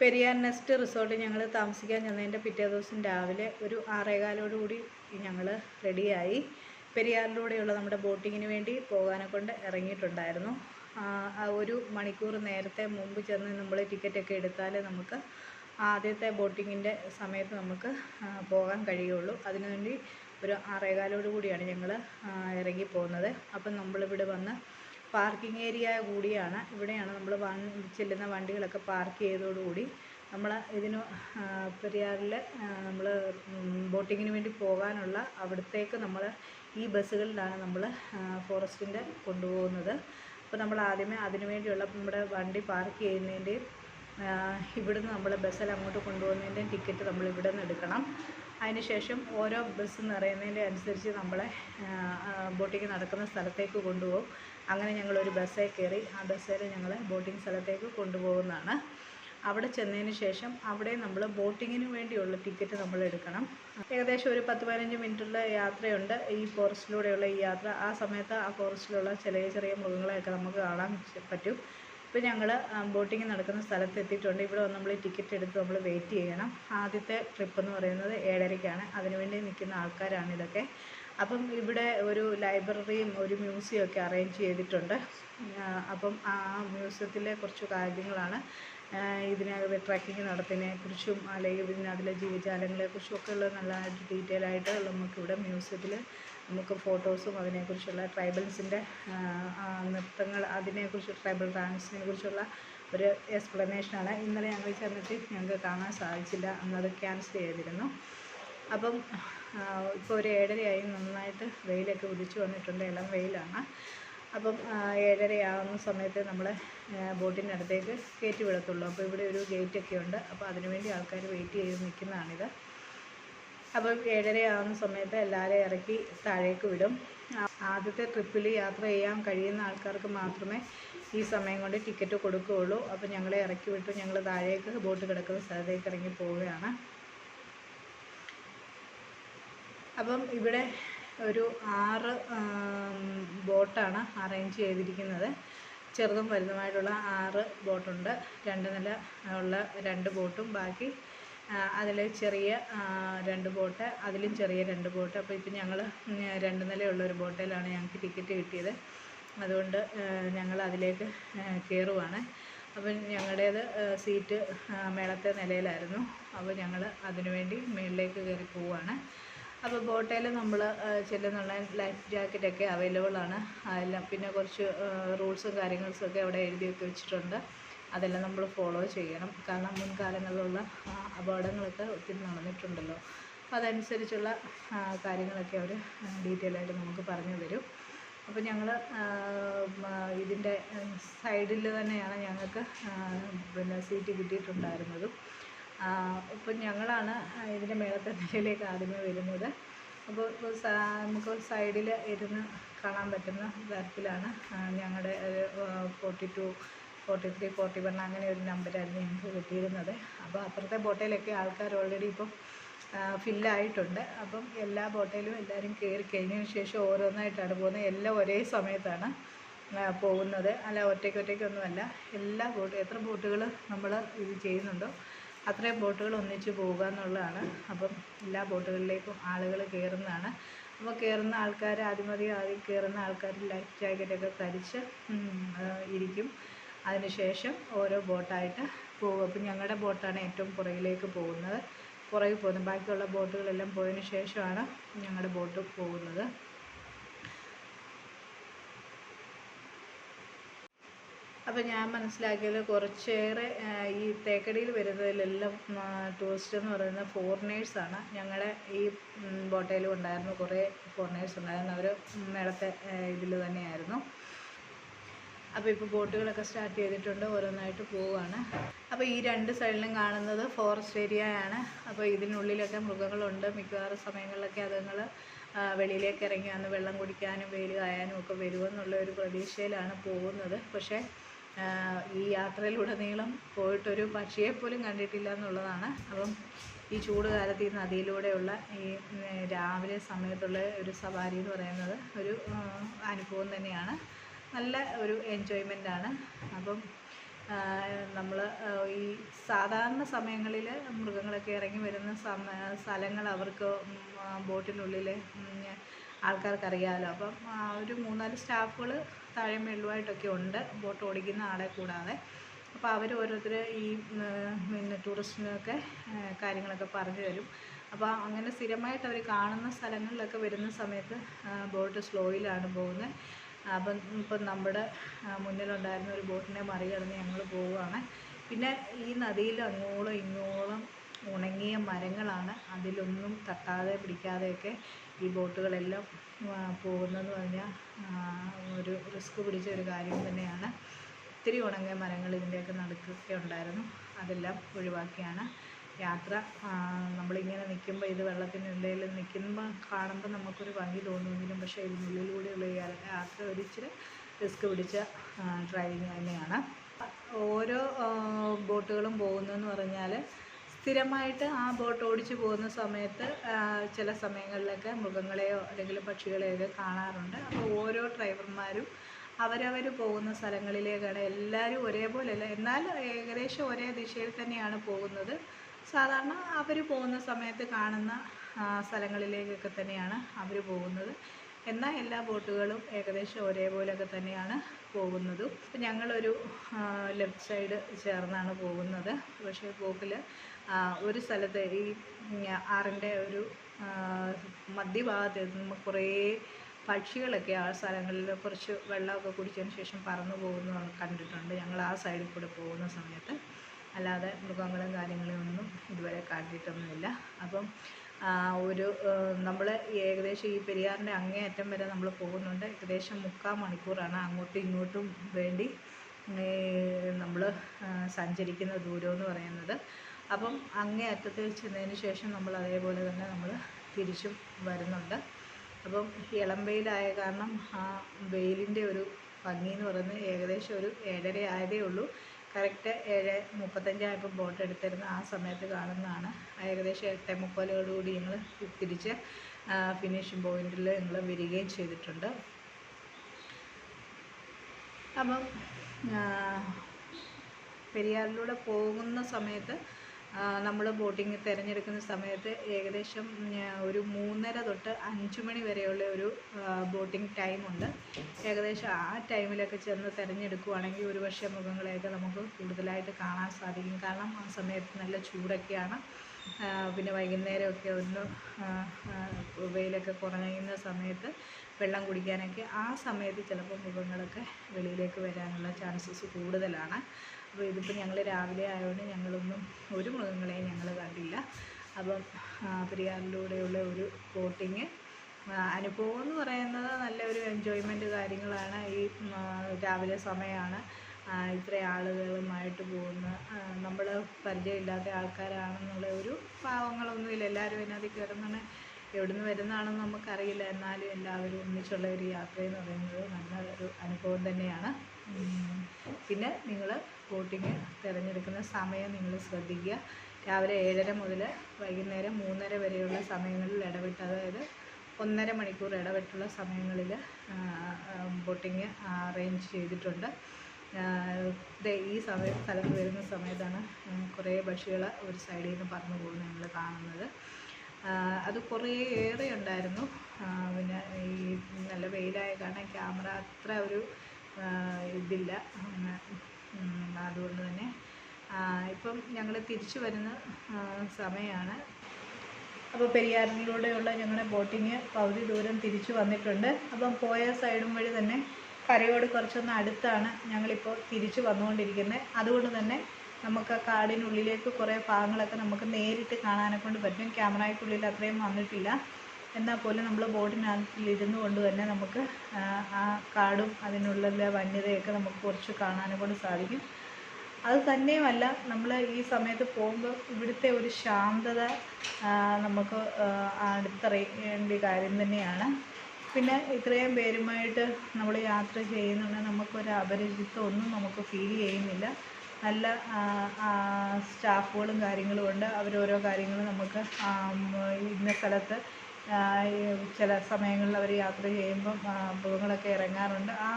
Periyar nest റിസോർട്ടിൽ ഞങ്ങൾ താമസിക്കാൻ ചെന്നതിന്റെ പിറ്റേ ദിവസം രാവിലെ ഒരു ആറേകാലോട് കൂടി ഞങ്ങൾ റെഡിയായി. പെരിയാറിലൂടെയുള്ള നമ്മുടെ ബോട്ടിങ്ങിന് വേണ്ടി പോകാനെ കൊണ്ട് ഇറങ്ങിയിട്ടുണ്ടായിരുന്നു. ഒരു മണിക്കൂർ നേരത്തെ മുമ്പ് ചെന്ന് നമ്മൾ ടിക്കറ്റൊക്കെ എടുത്താൽ നമുക്ക് ആദ്യത്തെ ബോട്ടിങ്ങിന്റെ സമയത്ത് നമുക്ക് പോകാൻ കഴിയുള്ളൂ. അതിനുവേണ്ടി ഒരു ആറേകാലോട് കൂടിയാണ് ഞങ്ങൾ ഇറങ്ങി പോകുന്നത് അപ്പം നമ്മളിവിടെ വന്ന് പാർക്കിംഗ് ഏരിയ കൂടിയാണ്. ഇവിടെയാണ് നമ്മൾ വൺ ചെല്ലുന്ന വണ്ടികളൊക്കെ പാർക്ക് ചെയ്തതോടുകൂടി നമ്മൾ ഇതിന് പെരിയാറിൽ നമ്മൾ ബോട്ടിങ്ങിന് വേണ്ടി പോകാനുള്ള അവിടത്തേക്ക് നമ്മൾ ഈ ബസ്സുകളിലാണ് നമ്മൾ ഫോറസ്റ്റിന്റെ കൊണ്ടുപോകുന്നത്. അപ്പോൾ നമ്മൾ ആദ്യമേ അതിനു വേണ്ടിയുള്ള നമ്മുടെ വണ്ടി പാർക്ക് ചെയ്യുന്നതിന്റെയും ഇവിടുന്ന് നമ്മൾ ബസ്സിൽ അങ്ങോട്ട് കൊണ്ടുപോകുന്നതിന്റെയും ടിക്കറ്റ് നമ്മൾ ഇവിടെ നിന്ന് എടുക്കണം അതിനുശേഷം ഓരോ ബസ് നിറയുന്നതിന്റെ അനുസരിച്ച് നമ്മളെ ബോട്ടിങ് നടക്കുന്ന സ്ഥലത്തേക്ക് കൊണ്ടുപോകും. അങ്ങനെ ഞങ്ങൾ ഒരു ബസ്സിൽ കയറി ആ ബസ്സിൽ ഞങ്ങൾ ബോട്ടിംഗ് സ്ഥലത്തേക്ക് കൊണ്ടുപോകുന്നതാണ്. അവിടെ ചെന്നതിന് ശേഷം അവിടെ നമ്മൾ ബോട്ടിങ്ങിന് വേണ്ടിയുള്ള ടിക്കറ്റ് നമ്മൾ എടുക്കണം. ഏകദേശം ഒരു പത്ത് പതിനഞ്ച് മിനിറ്റുള്ള യാത്രയുണ്ട്. ഈ ഫോറസ്റ്റിലൂടെയുള്ള ഈ യാത്ര ആ സമയത്ത് ആ ഫോറസ്റ്റിലുള്ള ചെറിയ ചെറിയ മൃഗങ്ങളെയൊക്കെ നമുക്ക് കാണാൻ പറ്റും. ഇപ്പോൾ ഞങ്ങൾ ബോട്ടിങ് നടക്കുന്ന സ്ഥലത്ത് എത്തിയിട്ടുണ്ട്. ഇവിടെ നമ്മൾ ടിക്കറ്റ് എടുത്ത് നമ്മൾ വെയിറ്റ് ചെയ്യണം. ആദ്യത്തെ ട്രിപ്പ് എന്ന് പറയുന്നത് ഏഴരയ്ക്കാണ്. അതിനുവേണ്ടി നിൽക്കുന്ന ആൾക്കാരാണ് ഇതൊക്കെ. അപ്പം ഇവിടെ ഒരു ലൈബ്രറിയും ഒരു മ്യൂസിയം ഒക്കെ അറേഞ്ച് ചെയ്തിട്ടുണ്ട്. അപ്പം ആ മ്യൂസിയത്തിലെ കുറച്ച് കാര്യങ്ങളാണ്. ഇതിനകത്ത് ട്രക്കിംഗ് നടത്തുന്നതിനെ കുറിച്ചും അല്ലെങ്കിൽ ഇതിനകത്തിലെ അതിലെ ജീവജാലങ്ങളെ കുറിച്ചും ഒക്കെ ഉള്ള നല്ലതായിട്ട് ഡീറ്റെയിൽ ആയിട്ട് നമുക്കിവിടെ മ്യൂസിയത്തിൽ നമുക്ക് ഫോട്ടോസും അതിനെക്കുറിച്ചുള്ള ട്രൈബൽസിന്റെ നൃത്തങ്ങൾ അതിനെക്കുറിച്ച് ട്രൈബൽ ഡാൻസിനെ കുറിച്ചുള്ള ഒരു എക്സ്പ്ലനേഷനാണ്. ഇന്നലെ ഞങ്ങൾ ചെന്നിട്ട് ഞങ്ങൾക്ക് കാണാൻ സാധിച്ചില്ല അന്നത് ക്യാൻസൽ ചെയ്തിരുന്നു. അപ്പം ഇപ്പോൾ ഒരു ഏഴരയായി നന്നായിട്ട് വെയിലൊക്കെ ഉദിച്ചു വന്നിട്ടുണ്ട് ഇളം വെയിലാണ്. അപ്പം ഏഴരയാവുന്ന സമയത്ത് നമ്മൾ ബോട്ടിന്റെ അടുത്തേക്ക് കയറ്റി വിടത്തുള്ളൂ. അപ്പോൾ ഇവിടെ ഒരു ഗേറ്റൊക്കെ ഉണ്ട്. അപ്പോൾ അതിനുവേണ്ടി ആൾക്കാർ വെയിറ്റ് ചെയ്ത് നിൽക്കുന്നതാണിത്. അപ്പം ഏഴരയാവുന്ന സമയത്ത് എല്ലാവരെയും ഇറക്കി താഴേക്ക് വിടും. ആദ്യത്തെ ട്രിപ്പിൽ യാത്ര ചെയ്യാൻ കഴിയുന്ന ആൾക്കാർക്ക് മാത്രമേ ഈ സമയം കൊണ്ട് ടിക്കറ്റ് കൊടുക്കുകയുള്ളൂ. അപ്പം ഞങ്ങളെ ഇറക്കി വിട്ടു ഞങ്ങൾ താഴേക്ക് ബോട്ട് കിടക്കുന്ന സ്ഥലത്തേക്ക് ഇറങ്ങി പോവുകയാണ്. അപ്പം ഇവിടെ ഒരു ആറ് ബോട്ടാണ് അറേഞ്ച് ചെയ്തിരിക്കുന്നത്. ചെറുതും വലുതുമായിട്ടുള്ള ആറ് ബോട്ടുണ്ട്. രണ്ട് നില ഉള്ള രണ്ട് ബോട്ടും ബാക്കി അതിൽ ചെറിയ രണ്ട് ബോട്ട് അതിലും ചെറിയ രണ്ട് ബോട്ട്. അപ്പോൾ ഇപ്പം ഞങ്ങൾ രണ്ട് നിലയുള്ള ഒരു ബോട്ടിലാണ് ഞങ്ങൾക്ക് ടിക്കറ്റ് കിട്ടിയത്. അതുകൊണ്ട് ഞങ്ങൾ അതിലേക്ക് കയറുവാണ്. അപ്പം ഞങ്ങളുടേത് സീറ്റ് മേളത്തെ നിലയിലായിരുന്നു. അപ്പോൾ ഞങ്ങൾ അതിനുവേണ്ടി മുകളിലേക്ക് കയറി പോവുകയാണ് അപ്പോൾ ബോട്ടയിൽ നമ്മൾ ചെല്ലുന്നുള്ള ലൈഫ് ജാക്കറ്റൊക്കെ അവൈലബിൾ ആണ്. അതെല്ലാം പിന്നെ കുറച്ച് റൂൾസും കാര്യങ്ങൾസും ഒക്കെ അവിടെ എഴുതിയൊക്കെ വെച്ചിട്ടുണ്ട്. അതെല്ലാം നമ്മൾ ഫോളോ ചെയ്യണം. കാരണം മുൻകാലങ്ങളിലുള്ള അപകടങ്ങളൊക്കെ ഒത്തിരി നടന്നിട്ടുണ്ടല്ലോ. അതനുസരിച്ചുള്ള കാര്യങ്ങളൊക്കെ അവർ ഡീറ്റെയിൽ ആയിട്ട് നമുക്ക് പറഞ്ഞു തരും. അപ്പോൾ ഞങ്ങൾ ഇതിന്റെ സൈഡിൽ തന്നെയാണ് ഞങ്ങൾക്ക് പിന്നെ സീറ്റ് കിട്ടിയിട്ടുണ്ടായിരുന്നതും. ഇപ്പം ഞങ്ങളാണ് ഇതിന്റെ മേളത്തെ നിലയിലേക്ക് ആദ്യമേ വരുന്നത്. അപ്പോൾ ഇപ്പോൾ നമുക്ക് സൈഡിൽ ഇരുന്ന് കാണാൻ പറ്റുന്ന തരത്തിലാണ് ഞങ്ങളുടെ ഒരു forty two forty three forty one അങ്ങനെ ഒരു നമ്പറായിരുന്നു ഞങ്ങൾക്ക് കിട്ടിയിരുന്നത്. അപ്പോൾ അപ്പുറത്തെ ബോട്ടയിലൊക്കെ ആൾക്കാർ ഓൾറെഡി ഇപ്പം ഫില്ലായിട്ടുണ്ട് അപ്പം എല്ലാ ബോട്ടയിലും എല്ലാവരും കയറി കഴിഞ്ഞതിന് ശേഷം ഓരോന്നായിട്ടാണ് പോകുന്നത്. എല്ലാം ഒരേ സമയത്താണ് പോകുന്നത്. അല്ല ഒറ്റയ്ക്ക് ഒറ്റയ്ക്കൊന്നുമല്ല എല്ലാ ബോട്ട് എത്ര ബോട്ടുകൾ നമ്മൾ ഇത് ചെയ്യുന്നുണ്ടോ അത്രയും ബോട്ടുകൾ ഒന്നിച്ച് പോവുക എന്നുള്ളതാണ്. അപ്പം എല്ലാ ബോട്ടുകളിലേക്കും ആളുകൾ കയറുന്നതാണ്. അപ്പോൾ കയറുന്ന ആൾക്കാർ ആദ്യമതി ആദ്യം കയറുന്ന ആൾക്കാർ ലൈഫ് ജാക്കറ്റൊക്കെ ധരിച്ച് ഇരിക്കും. അതിനുശേഷം ഓരോ ബോട്ടായിട്ട് പോകും. അപ്പം ഞങ്ങളുടെ ബോട്ടാണ് ഏറ്റവും പുറകിലേക്ക് പോകുന്നത്. പുറകിൽ പോകുന്നത്. ബാക്കിയുള്ള ബോട്ടുകളെല്ലാം പോയതിന് ശേഷമാണ് ഞങ്ങളുടെ ബോട്ട് പോകുന്നത്. അപ്പോൾ ഞാൻ മനസ്സിലാക്കിയത് കുറച്ചേറെ ഈ തേക്കടിയിൽ വരുന്നതിലെല്ലാം ടൂറിസ്റ്റ് എന്ന് പറയുന്നത് ഫോറിനേഴ്സാണ് ഞങ്ങളുടെ ഈ ബോട്ടയിലും ഉണ്ടായിരുന്നു കുറേ ഫോറിനേഴ്സ് ഉണ്ടായിരുന്നു അവർ മേളത്തെ ഇതിൽ തന്നെയായിരുന്നു. അപ്പോൾ ഇപ്പോൾ ബോട്ടുകളൊക്കെ സ്റ്റാർട്ട് ചെയ്തിട്ടുണ്ട് ഓരോന്നായിട്ട് പോവുകയാണ് അപ്പോൾ ഈ രണ്ട് സൈഡിലും കാണുന്നത് ഫോറസ്റ്റ് ഏരിയ ആണ്. അപ്പോൾ ഇതിനുള്ളിലൊക്കെ മൃഗങ്ങളുണ്ട്. മിക്കവാറും സമയങ്ങളിലൊക്കെ അതുങ്ങൾ വെളിയിലേക്ക് ഇറങ്ങി വന്ന് വെള്ളം കുടിക്കാനും വെയിൽ കായാനും ഒക്കെ വരുമെന്നുള്ള ഒരു പ്രതീക്ഷയിലാണ് പോകുന്നത്. പക്ഷേ ഈ യാത്രയിലുടനീളം പോയിട്ടൊരു പക്ഷിയെ പോലും കണ്ടിട്ടില്ല എന്നുള്ളതാണ് അപ്പം ഈ ചൂട് കാലത്ത് ഈ നദിയിലൂടെയുള്ള ഈ രാവിലെ സമയത്തുള്ള ഒരു സവാരി എന്ന് പറയുന്നത് ഒരു അനുഭവം തന്നെയാണ്. നല്ല ഒരു എൻജോയ്മെന്റാണ് അപ്പം നമ്മൾ ഈ സാധാരണ സമയങ്ങളിൽ മൃഗങ്ങളൊക്കെ ഇറങ്ങി വരുന്ന സമ സ്ഥലങ്ങൾ അവർക്ക് ബോട്ടിനുള്ളിൽ ആൾക്കാർക്കറിയാമല്ലോ അപ്പം ഒരു മൂന്നാൽ സ്റ്റാഫുകൾ താഴെ മെള്ളുമായിട്ടൊക്കെ ഉണ്ട്. ബോട്ട് ഓടിക്കുന്ന ആളെ കൂടാതെ. അപ്പോൾ അവർ ഓരോരുത്തർ ഈ പിന്നെ ടൂറിസ്റ്റിനൊക്കെ കാര്യങ്ങളൊക്കെ പറഞ്ഞു തരും. അപ്പോൾ അങ്ങനെ സ്ഥിരമായിട്ട് അവർ കാണുന്ന സ്ഥലങ്ങളിലൊക്കെ വരുന്ന സമയത്ത് ബോട്ട് സ്ലോയിലാണ് പോകുന്നത് അപ്പം ഇപ്പം നമ്മുടെ മുന്നിലുണ്ടായിരുന്ന ഒരു ബോട്ടിനെ മറികടന്ന് ഞങ്ങൾ പോവുകയാണ്. പിന്നെ ഈ നദിയിൽ അങ്ങോളം ഇങ്ങോളം ഉണങ്ങിയ മരങ്ങളാണ്. അതിലൊന്നും തട്ടാതെ പിടിക്കാതെയൊക്കെ ഈ ബോട്ടുകളെല്ലാം പോകുന്നതെന്ന് പറഞ്ഞാൽ ഒരു റിസ്ക് പിടിച്ച ഒരു കാര്യം തന്നെയാണ്. ഒത്തിരി ഉണങ്ങിയ മരങ്ങൾ ഇതിന്റെയൊക്കെ നടുക്കൊക്കെ ഉണ്ടായിരുന്നു. അതെല്ലാം ഒഴിവാക്കിയാണ്. യാത്ര നമ്മളിങ്ങനെ നിൽക്കുമ്പോൾ ഇത് വെള്ളത്തിനുള്ളിൽ നിൽക്കുമ്പോൾ കാണുമ്പോൾ നമുക്കൊരു ഭംഗി തോന്നുമെങ്കിലും പക്ഷേ ഇതിനുള്ളിലൂടെയുള്ള യാത്ര ഒരിച്ചിരി റിസ്ക് പിടിച്ച ഡ്രൈവിങ് തന്നെയാണ്. ഓരോ ബോട്ടുകളും പോകുന്നതെന്ന് പറഞ്ഞാൽ സ്ഥിരമായിട്ട് ആ ബോട്ട് ഓടിച്ച് പോകുന്ന സമയത്ത് ചില സമയങ്ങളിലൊക്കെ മൃഗങ്ങളെയോ അല്ലെങ്കിൽ പക്ഷികളെയൊക്കെ കാണാറുണ്ട്. അപ്പോൾ ഓരോ ഡ്രൈവർമാരും അവരവർ പോകുന്ന സ്ഥലങ്ങളിലേക്കാണ് എല്ലാവരും ഒരേപോലെയല്ല. എന്നാൽ ഏകദേശം ഒരേ ദിശയിൽ തന്നെയാണ് പോകുന്നത്. സാധാരണ അവർ പോകുന്ന സമയത്ത് കാണുന്ന സ്ഥലങ്ങളിലേക്കൊക്കെ തന്നെയാണ് അവർ പോകുന്നത്. എന്നാൽ എല്ലാ ബോട്ടുകളും ഏകദേശം ഒരേപോലെയൊക്കെ തന്നെയാണ് പോകുന്നതും. ഞങ്ങളൊരു ലെഫ്റ്റ് സൈഡ് ചേർന്നാണ് പോകുന്നത്. പക്ഷേ പോക്കിൽ ഒരു സ്ഥലത്ത് ഈ ആറിന്റെ ഒരു മധ്യഭാഗത്ത് കുറേ പക്ഷികളൊക്കെ ആ സ്ഥലങ്ങളിൽ കുറച്ച് വെള്ളമൊക്കെ കുടിച്ചതിന് ശേഷം പറന്നു പോകുന്നത് കണ്ടിട്ടുണ്ട്. ഞങ്ങൾ ആ സൈഡിൽ കൂടെ പോകുന്ന സമയത്ത്. അല്ലാതെ മൃഗങ്ങളും കാര്യങ്ങളും ഒന്നും ഇതുവരെ കണ്ടിട്ടൊന്നുമില്ല. അപ്പം ഒരു നമ്മൾ ഏകദേശം ഈ പെരിയാറിന്റെ അങ്ങേയറ്റം വരെ നമ്മൾ പോകുന്നുണ്ട്. ഏകദേശം മുക്കാൽ മണിക്കൂറാണ് അങ്ങോട്ടും ഇങ്ങോട്ടും വേണ്ടി നമ്മൾ സഞ്ചരിക്കുന്ന ദൂരം എന്ന് പറയുന്നത്. അപ്പം അങ്ങേ അറ്റത്ത് ചെന്നതിന് ശേഷം നമ്മൾ അതേപോലെ തന്നെ നമ്മൾ തിരിച്ചും വരുന്നുണ്ട്. അപ്പം ഇളം വെയിലായ കാരണം ആ വെയിലിന്റെ ഒരു ഭംഗി എന്ന് പറയുന്നത് ഏകദേശം ഒരു ഏഴര ആയതേ ഉള്ളൂ. കറക്റ്റ് ഏഴ് മുപ്പത്തഞ്ചായപ്പോൾ ബോട്ട് എടുത്തിരുന്ന ആ സമയത്ത് കാണുന്നതാണ്. ഏകദേശം എട്ടേ മുക്കാലോടുകൂടി ഞങ്ങൾ തിരിച്ച് ഫിനിഷിംഗ് പോയിന്റിൽ ഞങ്ങൾ വരികയും ചെയ്തിട്ടുണ്ട്. അപ്പം പെരിയാറിലൂടെ പോകുന്ന സമയത്ത് നമ്മൾ ബോട്ടിങ് തിരഞ്ഞെടുക്കുന്ന സമയത്ത് ഏകദേശം ഒരു മൂന്നര തൊട്ട് അഞ്ച് മണി വരെയുള്ള ഒരു ബോട്ടിംഗ് ടൈമുണ്ട് ഏകദേശം ആ ടൈമിലൊക്കെ ചെന്ന് തിരഞ്ഞെടുക്കുകയാണെങ്കിൽ ഒരു പക്ഷേ മൃഗങ്ങളെയൊക്കെ നമുക്ക് കൂടുതലായിട്ട് കാണാൻ സാധിക്കും. കാരണം ആ സമയത്ത് നല്ല ചൂടൊക്കെയാണ്. പിന്നെ വൈകുന്നേരമൊക്കെ ഒന്ന് വെയിലൊക്കെ കുറയുന്ന സമയത്ത് വെള്ളം കുടിക്കാനൊക്കെ ആ സമയത്ത് ചിലപ്പോൾ മൃഗങ്ങളൊക്കെ വെളിയിലേക്ക് വരാനുള്ള ചാൻസസ് കൂടുതലാണ്. അപ്പോൾ ഇതിപ്പോൾ ഞങ്ങൾ രാവിലെ ആയതുകൊണ്ട് ഞങ്ങളൊന്നും ഒരു മൃഗങ്ങളെയും ഞങ്ങൾ കണ്ടില്ല. അപ്പം പെരിയാറിലൂടെയുള്ള ഒരു ബോട്ടിങ് അനുഭവം എന്ന് പറയുന്നത് നല്ലൊരു എൻജോയ്മെന്റ് കാര്യങ്ങളാണ്. ഈ രാവിലെ സമയമാണ് ഇത്ര ആളുകളുമായിട്ട് പോകുന്ന നമ്മൾ പരിചയമില്ലാത്ത ആൾക്കാരാണെന്നുള്ള ഒരു പാവങ്ങളൊന്നുമില്ല എല്ലാവരും അതിനകത്ത് കയറുന്നതാണ് എവിടുന്ന് വരുന്നതാണെന്ന് നമുക്കറിയില്ല. എന്നാലും എല്ലാവരും ഒന്നിച്ചുള്ള ഒരു യാത്ര എന്ന് പറയുന്നത് നല്ല ഒരു അനുഭവം തന്നെയാണ്. പിന്നെ നിങ്ങൾ ബോട്ടിങ് തിരഞ്ഞെടുക്കുന്ന സമയം നിങ്ങൾ ശ്രദ്ധിക്കുക. രാവിലെ ഏഴര മുതൽ വൈകുന്നേരം മൂന്നര വരെയുള്ള സമയങ്ങളിൽ ഇടവിട്ട് അതായത് ഒന്നര മണിക്കൂർ ഇടവിട്ടുള്ള സമയങ്ങളിൽ ബോട്ടിങ് അറേഞ്ച് ചെയ്തിട്ടുണ്ട്. ഈ സമയ സ്ഥലത്ത് വരുന്ന സമയത്താണ് കുറേ പക്ഷികൾ ഒരു സൈഡിൽ നിന്ന് പറന്നു പോകുന്നത് നമ്മൾ കാണുന്നത്. അത് കുറേ ഏറെ ഉണ്ടായിരുന്നു. പിന്നെ ഈ നല്ല വെയിലായ കാരണം ക്യാമറ അത്ര ഒരു ഇതില്ല. അതുകൊണ്ട് തന്നെ ഇപ്പം ഞങ്ങൾ തിരിച്ചു വരുന്ന സമയമാണ് അപ്പോൾ പെരിയാറിലൂടെയുള്ള ഞങ്ങളുടെ ബോട്ടിങ് പകുതി ദൂരം തിരിച്ചു വന്നിട്ടുണ്ട്. അപ്പം പോയ സൈഡും വഴി തന്നെ കരയോട് കുറച്ചൊന്ന് അടുത്താണ് ഞങ്ങളിപ്പോൾ തിരിച്ചു വന്നുകൊണ്ടിരിക്കുന്നത്. അതുകൊണ്ട് തന്നെ നമുക്ക് ആ കാടിനുള്ളിലേക്ക് കുറേ ഭാഗങ്ങളൊക്കെ നമുക്ക് നേരിട്ട് കാണാനെ കൊണ്ട് പറ്റും. ക്യാമറയ്ക്കുള്ളിൽ അത്രയും വന്നിട്ടില്ല. എന്നാൽ പോലും നമ്മൾ ബോട്ടിനകത്തിലിരുന്നു കൊണ്ട് തന്നെ നമുക്ക് ആ, കാടും അതിനുള്ളിലെ വന്യതയൊക്കെ നമുക്ക് കുറച്ച് കാണാനും കൊണ്ട് സാധിക്കും. അത് തന്നെയുമല്ല നമ്മൾ ഈ സമയത്ത് പോകുമ്പോൾ ഇവിടുത്തെ ഒരു ശാന്തത നമുക്ക് അടുത്തറിയേണ്ട കാര്യം തന്നെയാണ്. പിന്നെ ഇത്രയും പേരുമായിട്ട് നമ്മൾ യാത്ര ചെയ്യുന്നുണ്ടെങ്കിൽ നമുക്കൊരു അപരിചിതം ഒന്നും നമുക്ക് ഫീൽ ചെയ്യുന്നില്ല. നല്ല സ്റ്റാഫുകളും കാര്യങ്ങളും ഉണ്ട്. അവരോരോ കാര്യങ്ങളും നമുക്ക് ഇന്ന സ്ഥലത്ത് ചില സമയങ്ങളിൽ അവർ യാത്ര ചെയ്യുമ്പം ആ, മൃഗങ്ങളൊക്കെ ഇറങ്ങാറുണ്ട്. ആ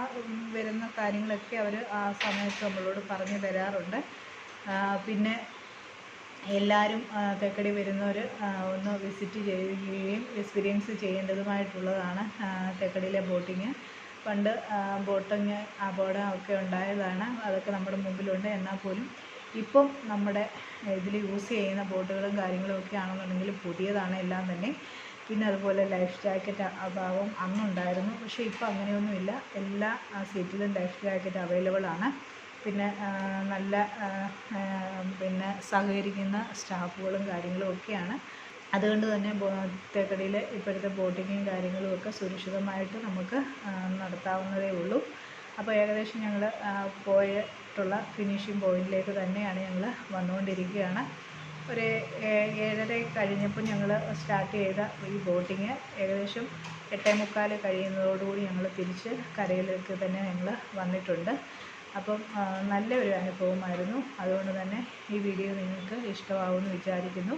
വരുന്ന കാര്യങ്ങളൊക്കെ അവർ ആ സമയത്ത് നമ്മളോട് പറഞ്ഞു തരാറുണ്ട്. പിന്നെ എല്ലാവരും തേക്കടി വരുന്നവർ ഒന്ന് വിസിറ്റ് ചെയ്യുകയും എക്സ്പീരിയൻസ് ചെയ്യേണ്ടതുമായിട്ടുള്ളതാണ് തേക്കടിയിലെ ബോട്ടിങ്. പണ്ട് ബോട്ടിങ് അപകടം ഒക്കെ ഉണ്ടായതാണ്. അതൊക്കെ നമ്മുടെ മുമ്പിലുണ്ട്. എന്നാൽ പോലും ഇപ്പം നമ്മുടെ ഇതിൽ യൂസ് ചെയ്യുന്ന ബോട്ടുകളും കാര്യങ്ങളും ഒക്കെ ആണെന്നുണ്ടെങ്കിൽ പുതിയതാണ് എല്ലാം തന്നെ. പിന്നെ അതുപോലെ ലൈഫ് ജാക്കറ്റ് അഭാവം അന്നുണ്ടായിരുന്നു പക്ഷേ ഇപ്പോൾ അങ്ങനെയൊന്നുമില്ല. എല്ലാ സീറ്റിലും ലൈഫ് ജാക്കറ്റ് അവൈലബിൾ ആണ്. പിന്നെ നല്ല പിന്നെ സഹകരിക്കുന്ന സ്റ്റാഫുകളും കാര്യങ്ങളും ഒക്കെയാണ്. അതുകൊണ്ട് തന്നെ തേക്കടിയിൽ ഇപ്പോഴത്തെ ബോട്ടിങ്ങും കാര്യങ്ങളും ഒക്കെ സുരക്ഷിതമായിട്ട് നമുക്ക് നടത്താവുന്നതേ ഉള്ളൂ. അപ്പോൾ ഏകദേശം ഞങ്ങൾ പോയിട്ടുള്ള ഫിനിഷിംഗ് പോയിന്റിലേക്ക് തന്നെയാണ് ഞങ്ങൾ വന്നുകൊണ്ടിരിക്കുകയാണ്. ഒരു ഏഴര കഴിഞ്ഞപ്പോൾ ഞങ്ങൾ സ്റ്റാർട്ട് ചെയ്ത ഈ ബോട്ടിങ് ഏകദേശം എട്ടേ മുക്കാൽ കഴിയുന്നതോടുകൂടി ഞങ്ങൾ തിരിച്ച് കരയിലേക്ക് തന്നെ ഞങ്ങൾ വന്നിട്ടുണ്ട്. അപ്പം നല്ല ഒരു അനുഭവമായിരുന്നു. അതുകൊണ്ട് തന്നെ ഈ വീഡിയോ നിങ്ങൾക്ക് ഇഷ്ടമാവുമെന്ന് വിചാരിക്കുന്നു.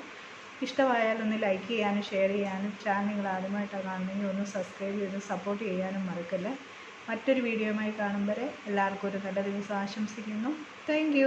ഇഷ്ടമായാൽ ഒന്ന് ലൈക്ക് ചെയ്യാനും ഷെയർ ചെയ്യാനും ചാനൽ നിങ്ങൾ ആദ്യമായിട്ടാണ് കാണുന്നെങ്കിൽ ഒന്ന് സബ്സ്ക്രൈബ് ചെയ്ത് സപ്പോർട്ട് ചെയ്യാനും മറക്കല്ലേ. മറ്റൊരു വീഡിയോയുമായി കാണും വരെ എല്ലാവർക്കും ഒരു നല്ല ദിവസം ആശംസിക്കുന്നു. താങ്ക്